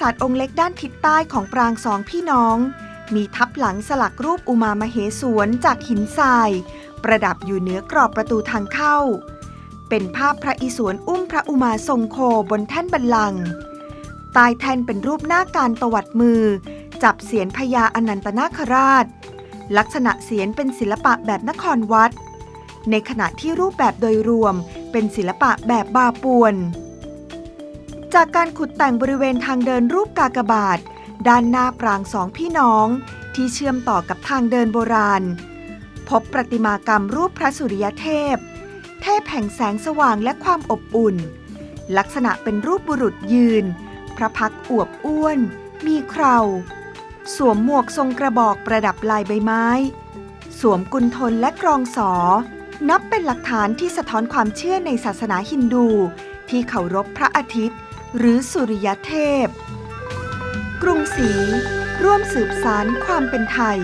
สาทองค์เล็กด้านทิศใต้ของปรางสองพี่น้อง มีทับหลังสลักรูปอุมามเหสวนจากหินทราย ประดับอยู่เหนือกรอบประตูทางเข้า เป็นภาพพระอิศวรอุ้มพระอุมาทรงโคบนแท่นบัลลังก์ใต้แท่นเป็นรูปหน้าการตวัดมือ จับเสียนพญาอนันตนาคราช ลักษณะเสียนเป็นศิลปะแบบนครวัด ในขณะที่รูปแบบโดยรวมเป็นศิลปะแบบบาปวน จากการขุดแต่งบริเวณทางเดินรูปกากบาท ด้านหน้าปรางสองพี่น้องที่เชื่อมต่อกับทางเดินโบราณ พบประติมากรรมรูปพระสุริยเทพ เทพแห่งแสงสว่างและความอบอุ่น ลักษณะเป็นรูปบุรุษยืน พระพักอวบอ้วน มีเคราสวมหมวกทรงกระบอกประดับลายใบไม้ สวมกุนทนและกรองสอ นับเป็นหลักฐานที่สะท้อนความเชื่อในศาสนาฮินดู ที่เคารพพระอาทิตย์ หรือสุริยเทพ กรุงศรีร่วมสืบสารความเป็นไทย